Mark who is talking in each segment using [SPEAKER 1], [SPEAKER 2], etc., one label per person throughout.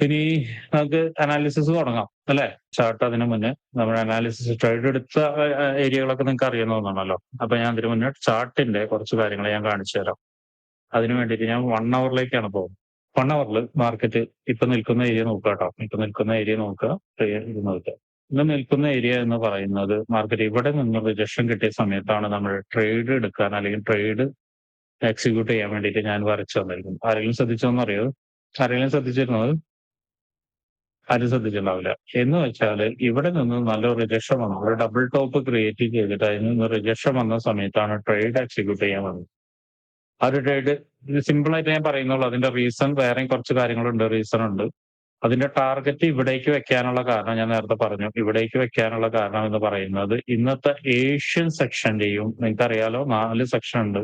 [SPEAKER 1] ഇനി നമുക്ക് അനാലിസിസ് തുടങ്ങാം അല്ലെ? ചാർട്ട് അതിനു മുന്നേ നമ്മുടെ അനാലിസിസ് ട്രേഡ് എടുത്ത ഏരിയകളൊക്കെ നിങ്ങൾക്ക് അറിയുന്നതാണല്ലോ അപ്പൊ ഞാൻ അതിനു മുന്നേ ചാർട്ടിന്റെ കുറച്ച് കാര്യങ്ങൾ ഞാൻ കാണിച്ചു തരാം. അതിനു വേണ്ടിയിട്ട് ഞാൻ വൺ അവറിലേക്കാണ് പോകുന്നത്. വൺ അവറിൽ മാർക്കറ്റ് ഇപ്പൊ നിൽക്കുന്ന ഏരിയ നോക്കുക കേട്ടോ ഇപ്പൊ നിൽക്കുന്ന ഏരിയ നോക്കുക ഇന്ന് നിൽക്കുന്ന ഏരിയ എന്ന് പറയുന്നത് മാർക്കറ്റ് ഇവിടെ നിന്ന് റിജക്ഷൻ കിട്ടിയ സമയത്താണ് നമ്മൾ ട്രേഡ് എടുക്കാൻ അല്ലെങ്കിൽ ട്രേഡ് എക്സിക്യൂട്ട് ചെയ്യാൻ വേണ്ടിയിട്ട് ഞാൻ വരച്ചു തന്നിരിക്കുന്നത്. ആരെങ്കിലും ശ്രദ്ധിച്ചോന്നറിയോ? ആരെങ്കിലും ശ്രദ്ധിച്ചിരുന്നത്? ആരും ശ്രദ്ധിച്ചിട്ടുണ്ടാവില്ല എന്ന് വെച്ചാൽ ഇവിടെ നിന്ന് നല്ല റിജക്ഷൻ വന്നു. ഒരു ഡബിൾ ടോപ്പ് ക്രിയേറ്റ് ചെയ്തിട്ട് അതിൽ നിന്ന് റിജക്ഷൻ വന്ന സമയത്താണ് ട്രേഡ് എക്സിക്യൂട്ട് ചെയ്യാൻ വന്നത്. ആ ഒരു ട്രേഡ് സിമ്പിളായിട്ട് ഞാൻ പറയുന്നുള്ളൂ. അതിന്റെ റീസൺ വേറെയും കുറച്ച് കാര്യങ്ങളുണ്ട് റീസൺ ഉണ്ട്. അതിന്റെ ടാർഗറ്റ് ഇവിടേക്ക് വെക്കാനുള്ള കാരണം ഞാൻ നേരത്തെ പറഞ്ഞു. ഇവിടേക്ക് വെക്കാനുള്ള കാരണം എന്ന് പറയുന്നത് ഇന്നത്തെ ഏഷ്യൻ സെക്ഷന്റെയും നിങ്ങൾക്കറിയാലോ നാല് സെക്ഷൻ ഉണ്ട്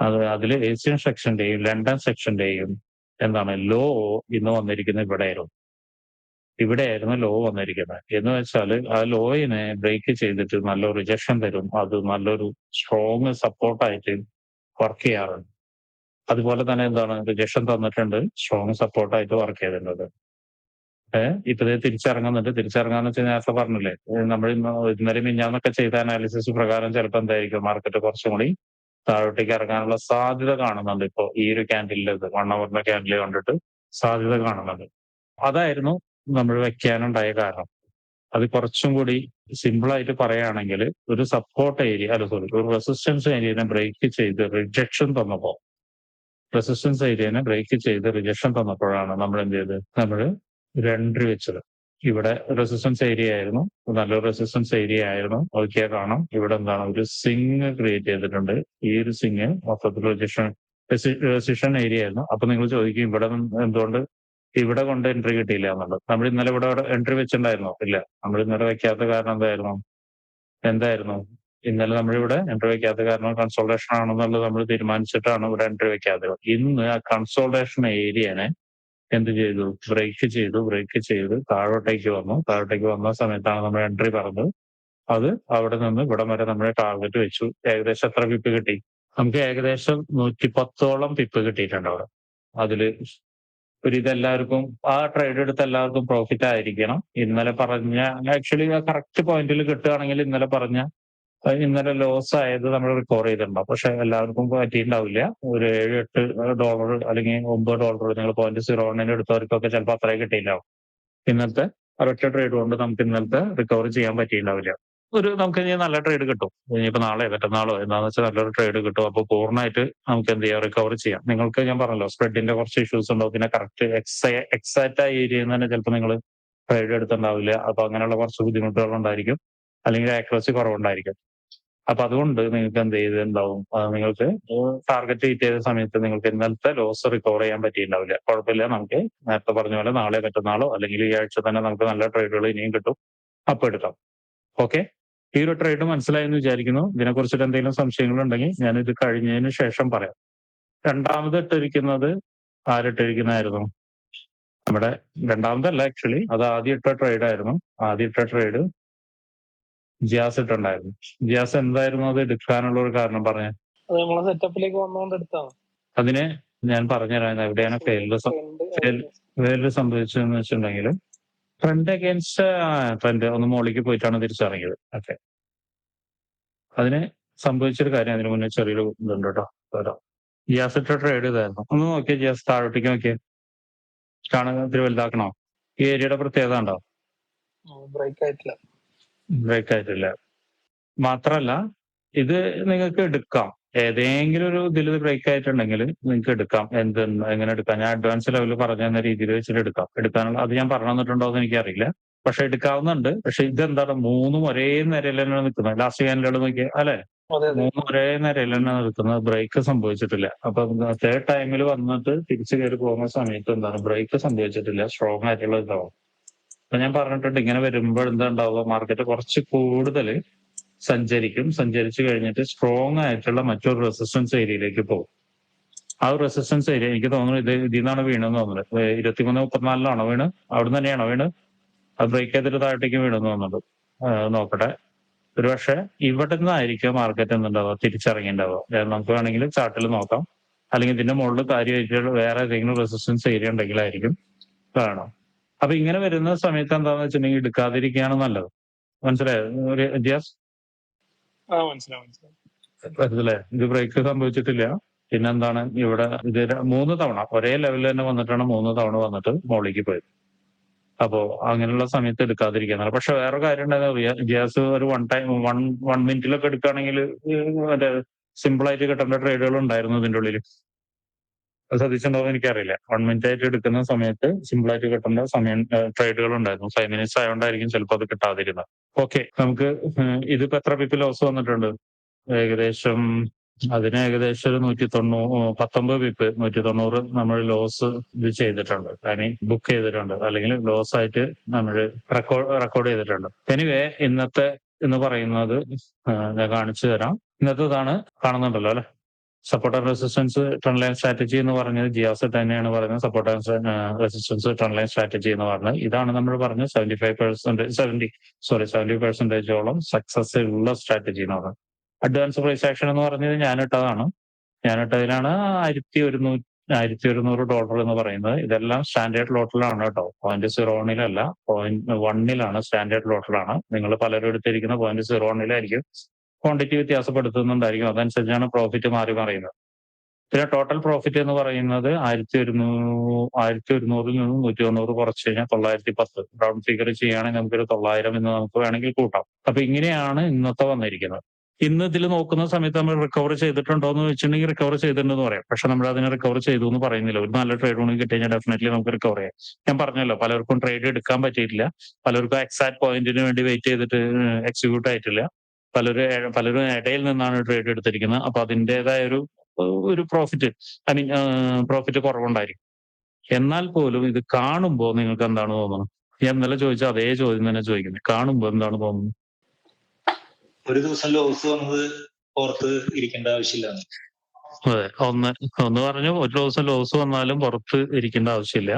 [SPEAKER 1] അത് അതിൽ ഏഷ്യൻ സെക്ഷന്റെയും ലണ്ടൻ സെക്ഷന്റെയും എന്താണ് ലോ ഇന്ന് വന്നിരിക്കുന്നത് ഇവിടെയായിരുന്നു. ഇവിടെയായിരുന്നു ലോ വന്നിരിക്കുന്നത്. എന്ന് വെച്ചാൽ ആ ലോയിനെ ബ്രേക്ക് ചെയ്തിട്ട് നല്ല റിജക്ഷൻ തരും. അത് നല്ലൊരു സ്ട്രോങ് സപ്പോർട്ടായിട്ട് വർക്ക് ചെയ്യാറുണ്ട്. അതുപോലെ തന്നെ എന്താണ്? റിജക്ഷൻ തന്നിട്ടുണ്ട്. സ്ട്രോങ് സപ്പോർട്ടായിട്ട് വർക്ക് ചെയ്തിട്ടുണ്ട്. ഏഹ് ഇപ്പൊ ഇത് തിരിച്ചിറങ്ങുന്നുണ്ട്. തിരിച്ചിറങ്ങാന്ന് വെച്ചാൽ നേരത്തെ പറഞ്ഞില്ലേ? നമ്മൾ ഇന്നലെ മിഞ്ഞാന്നൊക്കെ ചെയ്ത അനാലിസിസ് പ്രകാരം ചിലപ്പോൾ എന്തായിരിക്കും? മാർക്കറ്റ് കുറച്ചും കൂടി താഴോട്ടേക്ക് ഇറങ്ങാനുള്ള സാധ്യത കാണുന്നുണ്ട് ഇപ്പോൾ ഈ ഒരു ക്യാൻഡിലിൽ വൺ അവറിന്റെ ക്യാൻഡിൽ കണ്ടിട്ട് സാധ്യത കാണുന്നുണ്ട്. അതായിരുന്നു നമ്മൾ വെക്കാനുണ്ടായ കാരണം. അത് കുറച്ചും കൂടി സിമ്പിൾ ആയിട്ട് പറയുകയാണെങ്കിൽ ഒരു സപ്പോർട്ട് ഏരിയ അല്ല സോറി ഒരു റെസിസ്റ്റൻസ് ഏരിയനെ ബ്രേക്ക് ചെയ്ത് റിജക്ഷൻ തന്നപ്പോ റെസിസ്റ്റൻസ് ഏരിയനെ ബ്രേക്ക് ചെയ്ത് റിജക്ഷൻ തന്നപ്പോഴാണ് നമ്മൾ എന്ത് ചെയ്ത് നമ്മൾ ഒരു എൻട്രി വെച്ചത്. ഇവിടെ റെസിസ്റ്റൻസ് ഏരിയ ആയിരുന്നു നല്ലൊരു റെസിസ്റ്റൻസ് ഏരിയ ആയിരുന്നു. നോക്കിയാൽ കാണാം. ഇവിടെ എന്താണ്? ഒരു സിങ് ക്രിയേറ്റ് ചെയ്തിട്ടുണ്ട്. ഈ ഒരു സിങ് മൊത്തത്തിൽ റിജക്ഷൻ റെസിഷൻ ഏരിയ ആയിരുന്നു. അപ്പൊ നിങ്ങൾ ചോദിക്കും ഇവിടെ എന്തുകൊണ്ട് ഇവിടെ കൊണ്ട് എൻട്രി കിട്ടിയില്ല എന്നുള്ളത്. നമ്മൾ ഇന്നലെ ഇവിടെ എൻട്രി വെച്ചിട്ടുണ്ടായിരുന്നോ. ഇല്ല നമ്മൾ ഇന്നലെ വെക്കാത്ത കാരണം എന്തായിരുന്നു? എന്തായിരുന്നു? ഇന്നലെ നമ്മളിവിടെ എൻട്രി വെക്കാത്ത കാരണം കൺസോൾട്ടേഷൻ ആണെന്നുള്ളത് നമ്മൾ തീരുമാനിച്ചിട്ടാണ് ഇവിടെ എൻട്രി വെക്കാത്തത്. ഇന്ന് ആ കൺസോൾട്ടേഷൻ ഏരിയനെ എന്ത് ചെയ്തു? ബ്രേക്ക് ചെയ്തു. ബ്രേക്ക് ചെയ്ത് താഴോട്ടേക്ക് വന്നു. താഴോട്ടേക്ക് വന്ന സമയത്താണ് നമ്മൾ എൻട്രി പറഞ്ഞത്. അത് അവിടെ നിന്ന് ഇവിടെ വരെ നമ്മൾ ടാർഗറ്റ് വെച്ചു. ഏകദേശം എത്ര പിപ്പ് കിട്ടി? നമുക്ക് ഏകദേശം നൂറ്റി പത്തോളം പിപ്പ് കിട്ടിയിട്ടുണ്ട് അവിടെ. അതിൽ ഒരു ഇതെല്ലാവർക്കും ആ ട്രേഡ് എടുത്ത് എല്ലാവർക്കും പ്രോഫിറ്റ് ആയിരിക്കണം. ഇന്നലെ പറഞ്ഞ ആക്ച്വലി ആ കറക്റ്റ് പോയിന്റിൽ കിട്ടുകയാണെങ്കിൽ ഇന്നലെ പറഞ്ഞ ഇന്നലെ ലോസ് ആയത് നമ്മൾ റിക്കവർ ചെയ്തിട്ടുണ്ടാവും പക്ഷെ എല്ലാവർക്കും പറ്റിയിട്ടുണ്ടാവില്ല. ഒരു ഏഴ് എട്ട് ഡോളർ അല്ലെങ്കിൽ ഒമ്പത് ഡോളർ നിങ്ങൾ പോയിന്റ് സീറോ വണ്ണിന് എടുത്തവർക്കൊക്കെ ചിലപ്പോൾ അത്രയും കിട്ടിയിട്ടുണ്ടാവും. ഇന്നത്തെ ഒരൊറ്റ ട്രേഡ് കൊണ്ട് നമുക്ക് ഇന്നലത്തെ റിക്കവർ ചെയ്യാൻ പറ്റിയിട്ടുണ്ടാവില്ല. ഒരു നമുക്ക് ഇനി നല്ല ട്രേഡ് കിട്ടും. ഇനിയിപ്പോ നാളെ മറ്റന്നാളോ എന്താണെന്ന് വെച്ചാൽ നല്ലൊരു ട്രേഡ് കിട്ടും. അപ്പോൾ പൂർണമായിട്ട് നമുക്ക് എന്ത് ചെയ്യാം? റിക്കവർ ചെയ്യാം. നിങ്ങൾക്ക് ഞാൻ പറഞ്ഞല്ലോ സ്പ്രെഡിന്റെ കുറച്ച് ഇഷ്യൂസ് ഉണ്ടാവും പിന്നെ കറക്റ്റ് എക്സ എക്സാക്റ്റ് ആയ ഏരിയയിൽ നിന്ന് തന്നെ ചിലപ്പോൾ നിങ്ങൾ ട്രേഡ് എടുത്തിട്ടുണ്ടാവില്ല അപ്പൊ അങ്ങനെയുള്ള കുറച്ച് ബുദ്ധിമുട്ടുകൾ ഉണ്ടായിരിക്കും. അല്ലെങ്കിൽ ആക്യുറസി കുറവുണ്ടായിരിക്കും. അപ്പൊ അതുകൊണ്ട് നിങ്ങൾക്ക് എന്ത് ചെയ്തിട്ടുണ്ടാവും? നിങ്ങൾക്ക് ടാർഗറ്റ് ഹിറ്റ് ചെയ്ത സമയത്ത് നിങ്ങൾക്ക് ഇന്നലത്തെ ലോസ് റിക്കവർ ചെയ്യാൻ പറ്റിയിട്ടുണ്ടാവില്ല. കുഴപ്പമില്ല. നമുക്ക് നേരത്തെ പറഞ്ഞ പോലെ നാളെ മറ്റന്നാളോ അല്ലെങ്കിൽ ഈ ആഴ്ച തന്നെ നമുക്ക് നല്ല ട്രേഡുകൾ ഇനിയും കിട്ടും. അപ്പൊ എടുക്കാം. ഓക്കെ ഈ ഒരു ട്രേഡ് മനസ്സിലായെന്ന് വിചാരിക്കുന്നു. ഇതിനെക്കുറിച്ചിട്ട് എന്തെങ്കിലും സംശയങ്ങൾ ഉണ്ടെങ്കിൽ ഞാൻ ഇത് കഴിഞ്ഞതിന് ശേഷം പറയാം. രണ്ടാമത് ഇട്ടിരിക്കുന്നത് ആരിട്ടിരിക്കുന്നതായിരുന്നു നമ്മുടെ രണ്ടാമതല്ല ആക്ച്വലി അത് ആദ്യം ഇട്ട ട്രേഡ് ആയിരുന്നു. ആദ്യം ഇട്ട ട്രേഡ് ജിയാസ് ഇട്ടുണ്ടായിരുന്നു ജിയാസ് എന്തായിരുന്നു അത് എടുക്കാനുള്ള ഒരു കാരണം പറഞ്ഞു?
[SPEAKER 2] സെറ്റപ്പിലേക്ക്
[SPEAKER 1] അതിന് ഞാൻ പറഞ്ഞുതരാം. എവിടെയാണ് ഫെയിൽഡ് ഫെയിൽഡ് സംഭവിച്ചതെന്ന് വെച്ചിട്ടുണ്ടെങ്കിൽ ട്രെൻഡ് അഗേൻസ്റ്റ് ട്രെൻഡ് ഒന്ന് മുകളിലേക്ക് പോയിട്ടാണ് തിരിച്ചിറങ്ങിയത്. ഓക്കെ അതിന് സംഭവിച്ചൊരു കാര്യം അതിന് മുന്നേ ചെറിയൊരു ഇതുണ്ട് കേട്ടോ. കേട്ടോ ജിയാസ് ഇട്ട ട്രേഡ് ചെയ്തായിരുന്നു ഒന്ന് നോക്കിയേ ജിയാസ് താഴോട്ടേക്ക് നോക്കിയേ. കാണാൻ ഇത്തിരി വലുതാക്കണോ? ഈ ഏരിയയുടെ പ്രത്യേകത ഉണ്ടോ?
[SPEAKER 2] ബ്രേക്ക് ആയിട്ടില്ല.
[SPEAKER 1] ബ്രേക്ക് ആയിട്ടില്ല. മാത്രല്ല ഇത് നിങ്ങൾക്ക് എടുക്കാം. ഏതെങ്കിലും ഒരു ഇതിൽ ബ്രേക്ക് ആയിട്ടുണ്ടെങ്കിൽ നിങ്ങൾക്ക് എടുക്കാം. എന്ത് എങ്ങനെ എടുക്കാം? ഞാൻ അഡ്വാൻസ് ലെവലിൽ പറഞ്ഞ തന്ന രീതിയിൽ വെച്ചിട്ട് എടുക്കാം. എടുക്കാനുള്ള അത് ഞാൻ പറഞ്ഞു തന്നിട്ടുണ്ടോ എന്ന് എനിക്കറിയില്ല. പക്ഷെ എടുക്കാവുന്നുണ്ട്. പക്ഷെ ഇതെന്താണ്? മൂന്നും ഒരേ നിരയിൽ തന്നെ നിൽക്കുന്നത്. ലാസ്റ്റ് ക്യാൻഡിലുകൾ നോക്കിയ അല്ലെ? മൂന്നും ഒരേ നിരയിൽ തന്നെ നിൽക്കുന്നത്. ബ്രേക്ക് സംഭവിച്ചിട്ടില്ല. അപ്പൊ തേർഡ് ടൈമിൽ വന്നിട്ട് തിരിച്ചു കയറി പോകുന്ന സമയത്ത് എന്താണ്? ബ്രേക്ക് സംഭവിച്ചിട്ടില്ല. സ്ട്രോങ് ആയിട്ടുള്ള ഇതാവും. അപ്പൊ ഞാൻ പറഞ്ഞിട്ടുണ്ട് ഇങ്ങനെ വരുമ്പോൾ എന്താ ഉണ്ടാവുക? മാർക്കറ്റ് കുറച്ച് കൂടുതൽ സഞ്ചരിക്കും. സഞ്ചരിച്ചു കഴിഞ്ഞിട്ട് സ്ട്രോങ് ആയിട്ടുള്ള മറ്റൊരു റെസിസ്റ്റൻസ് ഏരിയയിലേക്ക് പോകും. ആ ഒരു റെസിസ്റ്റൻസ് ഏരിയ എനിക്ക് തോന്നുന്നു ഇത് ഇതിൽ നിന്നാണ് വീണെന്ന് തോന്നുന്നത്. ഇരുപത്തിമൂന്ന് മുപ്പത്തിനാലിലാണോ വീണ്? അവിടെ തന്നെയാണോ വീണ്? അത് ബ്രേക്ക് ചെയ്തിട്ട് താഴത്തേക്ക് വീണെന്ന് തോന്നുന്നുണ്ട്. നോക്കട്ടെ. ഒരു പക്ഷെ ഇവിടെ നിന്നായിരിക്കും മാർക്കറ്റ് എന്നുണ്ടാവുക തിരിച്ചിറങ്ങിണ്ടാവുക നമുക്ക് വേണമെങ്കിൽ ചാർട്ടിൽ നോക്കാം. അല്ലെങ്കിൽ ഇതിന്റെ മുകളിൽ കാര്യമായിട്ട് വേറെ ഏതെങ്കിലും റെസിസ്റ്റൻസ് ഏരിയ ഉണ്ടെങ്കിലായിരിക്കും കാണാം അപ്പൊ ഇങ്ങനെ വരുന്ന സമയത്ത് എന്താണെന്ന് വെച്ചിട്ടുണ്ടെങ്കിൽ എടുക്കാതിരിക്കുകയാണ് നല്ലത്. മനസ്സിലായോ? ഒരു ജിയാസ്
[SPEAKER 2] മനസ്സിലായി
[SPEAKER 1] ബ്രേക്ക് സംഭവിച്ചിട്ടില്ല. പിന്നെന്താണ്? ഇവിടെ ഇത് മൂന്ന് തവണ ഒരേ ലെവലിൽ തന്നെ വന്നിട്ടാണ് മൂന്ന് തവണ വന്നിട്ട് മോളിലേക്ക് പോയത്. അപ്പോ അങ്ങനെയുള്ള സമയത്ത് എടുക്കാതിരിക്കുന്ന പക്ഷെ വേറെ കാര്യം ഗ്യാസ് ഒരു വൺ ടൈം വൺ വൺ മിനിറ്റിലൊക്കെ എടുക്കുകയാണെങ്കിൽ മറ്റേ സിമ്പിൾ ആയിട്ട് കിട്ടേണ്ട ട്രേഡുകൾ ഉണ്ടായിരുന്നു ഇതിന്റെ ഉള്ളിൽ ശ്രദ്ധിച്ചിട്ടുണ്ടോ എന്ന് എനിക്കറിയില്ല. വൺ മിനിറ്റ് ആയിട്ട് എടുക്കുന്ന സമയത്ത് സിമ്പിൾ ആയിട്ട് കിട്ടേണ്ട സമയം ട്രേഡുകൾ ഉണ്ടായിരുന്നു. ഫൈവ് മിനിറ്റ്സ് ആയതുകൊണ്ടായിരിക്കും ചിലപ്പോൾ അത് കിട്ടാതിരുന്നത്. ഓക്കെ നമുക്ക് ഇതിപ്പോ എത്ര പിപ്പ് ലോസ് വന്നിട്ടുണ്ട്? ഏകദേശം അതിന് ഏകദേശം ഒരു നൂറ്റി തൊണ്ണൂ പത്തൊമ്പത് പിപ്പ് നൂറ്റി തൊണ്ണൂറ് നമ്മൾ ലോസ് ഇത് ചെയ്തിട്ടുണ്ട്. അതിന് ബുക്ക് ചെയ്തിട്ടുണ്ട്. അല്ലെങ്കിൽ ലോസ് ആയിട്ട് നമ്മൾ റെക്കോർഡ് റെക്കോർഡ് ചെയ്തിട്ടുണ്ട്. എനിവേ ഇന്നത്തെ എന്ന് പറയുന്നത് ഞാൻ കാണിച്ചു തരാം. ഇന്നത്തേതാണ് കാണുന്നുണ്ടല്ലോ അല്ലെ? Support and resistance trend line strategy എന്ന് പറഞ്ഞത് ജിയാസ് തന്നെയാണ് പറയുന്നത്. Support and resistance trend line strategy എന്ന് പറഞ്ഞത്. ഇതാണ് നമ്മൾ പറഞ്ഞ seventy five percent seventy sorry seventy പെർസെന്റേജോളം success ഉള്ള സ്ട്രാറ്റജി എന്ന് പറഞ്ഞത്. അഡ്വാൻസ് പ്രൈസ് ആക്ഷൻ എന്ന് പറഞ്ഞത് ഞാനിട്ടതാണ്. ഞാനിട്ടതിലാണ് ആയിരത്തി ഒരുന്നൂറ്റി ആയിരത്തി ഒരുന്നൂറ് ഡോളർ എന്ന് പറയുന്നത്. ഇതെല്ലാം സ്റ്റാൻഡേർഡ് ലോട്ടിലാണ് കേട്ടോ. പോയിന്റ് സീറോ വണ്ണിലല്ല പോയിന്റ് വണ്ണിലാണ് സ്റ്റാൻഡേർഡ് ലോട്ടിലാണ് നിങ്ങൾ പലരും എടുത്തിരിക്കുന്ന പോയിന്റ് സീറോ വണ്ണിലായിരിക്കും ക്വാണ്ടിറ്റി വ്യത്യാസപ്പെടുത്തുന്നുണ്ടായിരിക്കും. അതനുസരിച്ചാണ് പ്രോഫിറ്റ് മാറി മറിയുന്നത് പിന്നെ ടോട്ടൽ പ്രോഫിറ്റ് എന്ന് പറയുന്നത് ആയിരത്തി ഒരുന്നൂറ് ആയിരത്തി ഒരുന്നൂറിൽ നിന്ന് നൂറ്റി തൊണ്ണൂറ് കുറച്ച് കഴിഞ്ഞാൽ തൊള്ളായിരത്തി പത്ത് റൗണ്ട് ഫിഗർ ചെയ്യുകയാണെങ്കിൽ നമുക്കൊരു തൊള്ളായിരം എന്ന് നമുക്ക് വേണമെങ്കിൽ കൂട്ടാം. അപ്പൊ ഇങ്ങനെയാണ് ഇന്നത്തെ വന്നിരിക്കുന്നത്. ഇന്ന് ഇതിൽ നോക്കുന്ന സമയത്ത് നമ്മൾ റിക്കവർ ചെയ്തിട്ടുണ്ടോ എന്ന് വെച്ചിട്ടുണ്ടെങ്കിൽ റിക്കവർ ചെയ്തിട്ടുണ്ടെന്ന് പറയാം. പക്ഷെ നമ്മൾ അതിനെ റിക്കവർ ചെയ്തു എന്ന് പറയുന്നില്ല. ഒരു നല്ല ട്രേഡ് ഊണിൽ കിട്ടി കഴിഞ്ഞാൽ ഡെഫിനറ്റ്ലി നമുക്ക് റിക്കവർ ചെയ്യാം. ഞാൻ പറഞ്ഞല്ലോ പലർക്കും ട്രേഡ് എടുക്കാൻ പറ്റിയിട്ടില്ല. പലർക്കും എക്സാക്ട് പോയിന്റിന് വേണ്ടി വെയിറ്റ് ചെയ്തിട്ട് എക്സിക്യൂട്ട് ആയിട്ടില്ല. പലരും പലരും ഇടയിൽ നിന്നാണ് ട്രേഡ് എടുത്തിരിക്കുന്നത്. അപ്പൊ അതിന്റെതായ ഒരു ഒരു പ്രോഫിറ്റ് ഐ മീൻ പ്രോഫിറ്റ് കുറവുണ്ടായിരിക്കും. എന്നാൽ പോലും ഇത് കാണുമ്പോൾ നിങ്ങൾക്ക് എന്താണ് തോന്നുന്നത്? ഞാൻ ഇന്നലെ ചോദിച്ച അതേ ചോദ്യം തന്നെ ചോദിക്കുന്നത് കാണുമ്പോൾ എന്താണ് തോന്നുന്നത്?
[SPEAKER 3] ഒരു ദിവസം ലോസ് വന്നത് പുറത്ത് ഇരിക്കേണ്ട ആവശ്യമില്ല
[SPEAKER 1] അതെ. ഒന്ന് ഒന്ന് പറഞ്ഞു ഒരു ദിവസം ലോസ് വന്നാലും പുറത്ത് ഇരിക്കേണ്ട ആവശ്യമില്ല.